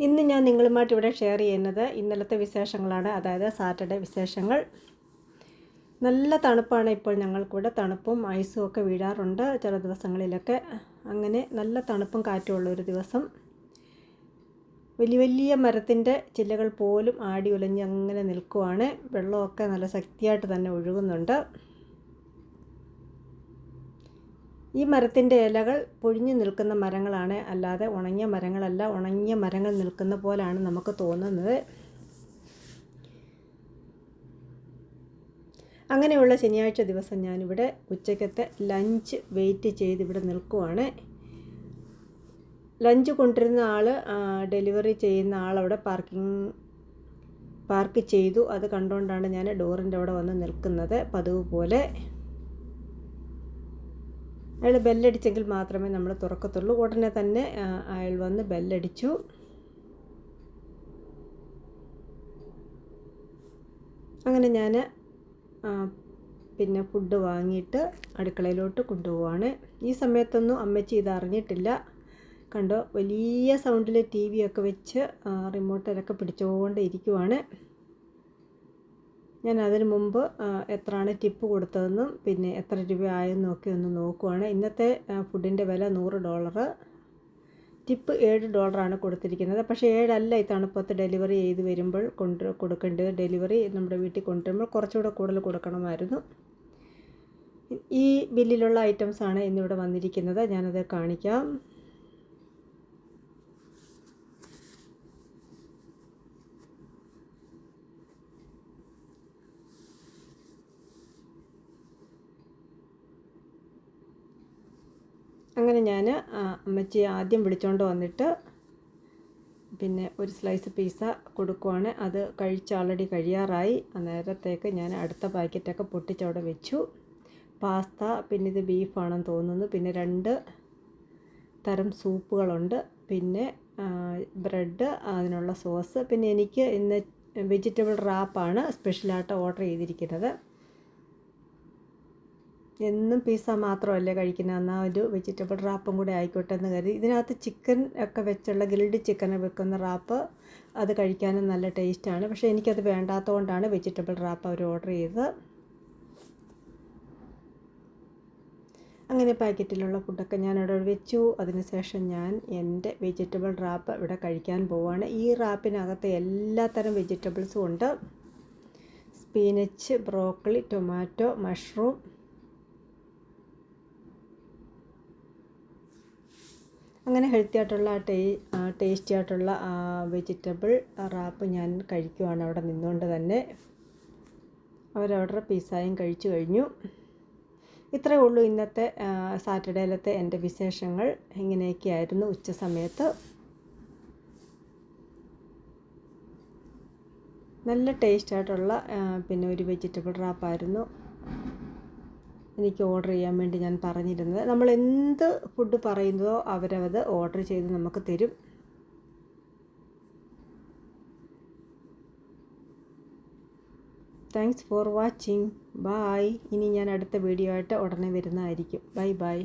ഇന്ന് ഞാൻ നിങ്ങളുമായിട്ട് ഇവിടെ ഷെയർ ചെയ്യുന്നത് ഇന്നലത്തെ വിശേഷങ്ങളാണ്. അതായത് സാറ്റർഡേ വിശേഷങ്ങൾ. നല്ല തണുപ്പാണ് ഇപ്പോൾ ഞങ്ങൾക്കിവിടെ തണുപ്പും ഐസും ഒക്കെ വീഴാറുണ്ട് ചില ദിവസങ്ങളിലൊക്കെ. അങ്ങനെ നല്ല തണുപ്പും കാറ്റുമുള്ള ഒരു ദിവസം. വലിയ വലിയ മരത്തിന്റെ ചില്ലകൾ പോലും ആടി ഉലഞ്ഞ് അങ്ങനെ നിൽക്കുവാണ്. വെള്ളമൊക്കെ നല്ല ശക്തിയായിട്ട് തന്നെ ഒഴുകുന്നുണ്ട്. ഈ മരത്തിന്റെ ഇലകൾ പൊഴിഞ്ഞു നിൽക്കുന്ന മരങ്ങളാണ്. അല്ലാതെ ഉണങ്ങിയ മരങ്ങളല്ല. ഉണങ്ങിയ മരങ്ങൾ നിൽക്കുന്ന പോലാണ് നമുക്ക് തോന്നുന്നത്. അങ്ങനെയുള്ള ശനിയാഴ്ച ദിവസം ഞാനിവിടെ ഉച്ചക്കത്തെ ലഞ്ച് വെയിറ്റ് ചെയ്ത് ഇവിടെ നിൽക്കുവാണ്. ലഞ്ച് കൊണ്ടിരുന്ന ആൾ ഡെലിവറി ചെയ്യുന്ന ആൾ അവിടെ പാർക്കിംഗ് പാർക്ക് ചെയ്തു. അത് കണ്ടുകൊണ്ടാണ് ഞാൻ ഡോറിന്റെ അവിടെ വന്ന് നിൽക്കുന്നത് പതിവ് പോലെ. അയാൾ ബെല്ലടിച്ചെങ്കിൽ മാത്രമേ നമ്മൾ തുറക്കത്തുള്ളൂ. ഉടനെ തന്നെ അയാൾ വന്ന് ബെല്ലടിച്ചു. അങ്ങനെ ഞാൻ പിന്നെ ഫുഡ് വാങ്ങിയിട്ട് അടുക്കളയിലോട്ട് കൊണ്ടുപോവാണ്. ഈ സമയത്തൊന്നും അമ്മച്ചി ഇത് അറിഞ്ഞിട്ടില്ല. കണ്ടോ വലിയ സൗണ്ടിൽ ടി ഒക്കെ വെച്ച് റിമോട്ടിലൊക്കെ പിടിച്ചുകൊണ്ട് ഇരിക്കുവാണ്. ഞാൻ അതിന് മുമ്പ് എത്രയാണ് ടിപ്പ് കൊടുത്തതെന്നും പിന്നെ എത്ര രൂപ ആയെന്നും ഒക്കെ ഒന്ന് നോക്കുവാണ്. ഇന്നത്തെ ഫുഡിന്റെ വില നൂറ് ഡോളർ ടിപ്പ് ഏഴ് ഡോളറാണ് കൊടുത്തിരിക്കുന്നത്. പക്ഷേ ഏഴല്ല ഈ തണുപ്പത്ത് ഡെലിവറി ചെയ്ത് വരുമ്പോൾ കൊണ്ട് കൊടുക്കേണ്ടത് ഡെലിവറി നമ്മുടെ വീട്ടിൽ കൊണ്ടുവരുമ്പോൾ കുറച്ചുകൂടെ കൂടുതൽ കൊടുക്കണമായിരുന്നു. ഈ ബില്ലിലുള്ള ഐറ്റംസാണ് ഇന്നിവിടെ വന്നിരിക്കുന്നത്. ഞാനത് കാണിക്കാം. അങ്ങനെ ഞാൻ അമ്മച്ചി ആദ്യം വിളിച്ചുകൊണ്ട് വന്നിട്ട് പിന്നെ ഒരു സ്ലൈസ് പീസ കൊടുക്കുവാണ്. അത് കഴിച്ച് ആൾറെഡി കഴിയാറായി. നേരത്തേക്ക് ഞാൻ അടുത്ത പാക്കറ്റൊക്കെ പൊട്ടിച്ചവിടെ വെച്ചു. പാസ്ത പിന്നെ ഇത് ബീഫാണെന്ന് തോന്നുന്നു. പിന്നെ രണ്ട് തരം സൂപ്പുകളുണ്ട്. പിന്നെ ബ്രെഡ് അതിനുള്ള സോസ് പിന്നെ എനിക്ക് ഇന്ന് വെജിറ്റബിൾ റാപ്പാണ് സ്പെഷ്യലായിട്ട് ഓർഡർ ചെയ്തിരിക്കുന്നത്. എന്നും പിസ്സ മാത്രമല്ലേ കഴിക്കുന്നത് എന്നാൽ ഒരു വെജിറ്റബിൾ റാപ്പും കൂടെ ആയിക്കോട്ടെ എന്ന് കരുതി. ഇതിനകത്ത് ചിക്കൻ ഒക്കെ വെച്ചുള്ള ഗ്രിൽഡ് ചിക്കൻ വെക്കുന്ന റാപ്പ് അത് കഴിക്കാനും നല്ല ടേസ്റ്റാണ് പക്ഷേ എനിക്കത് വേണ്ടാത്തതുകൊണ്ടാണ് വെജിറ്റബിൾ റാപ്പ് അവർ ഓർഡർ ചെയ്തത്. അങ്ങനെ പാക്കറ്റിലുള്ള ഫുഡൊക്കെ ഞാൻ അവിടെ വെച്ചു. അതിനുശേഷം ഞാൻ എന്റെ വെജിറ്റബിൾ റാപ്പ് ഇവിടെ കഴിക്കാൻ പോവുകയാണ് ഈ റാപ്പിനകത്ത് എല്ലാത്തരം വെജിറ്റബിൾസും ഉണ്ട്. സ്പീനച്ച് ബ്രോക്കളി ടൊമാറ്റോ മഷ്റൂം അങ്ങനെ ഹെൽത്തി ആയിട്ടുള്ള ടേ ടേസ്റ്റി ആയിട്ടുള്ള വെജിറ്റബിൾ റാപ്പ് ഞാൻ കഴിക്കുവാണ് അവിടെ നിന്നുകൊണ്ട് തന്നെ. അവരവിടെ പിസ്സായും കഴിച്ചു കഴിഞ്ഞു. ഇത്രയേ ഉള്ളൂ ഇന്നത്തെ സാറ്റർഡേയിലത്തെ എന്റെ വിശേഷങ്ങൾ. ഇങ്ങനെയൊക്കെയായിരുന്നു ഉച്ച സമയത്ത്. നല്ല ടേസ്റ്റായിട്ടുള്ള പിന്നെ ഒരു വെജിറ്റബിൾ റാപ്പായിരുന്നു എനിക്ക് ഓർഡർ ചെയ്യാൻ വേണ്ടി ഞാൻ പറഞ്ഞിരുന്നത്. നമ്മൾ എന്ത് ഫുഡ് പറയുന്നതോ അവരത് ഓർഡർ ചെയ്ത് നമുക്ക് തരും. താങ്ക്സ് ഫോർ വാച്ചിങ് ബായ് ഇനി ഞാൻ അടുത്ത വീഡിയോ ആയിട്ട് ഉടനെ വരുന്നതായിരിക്കും. Bye bye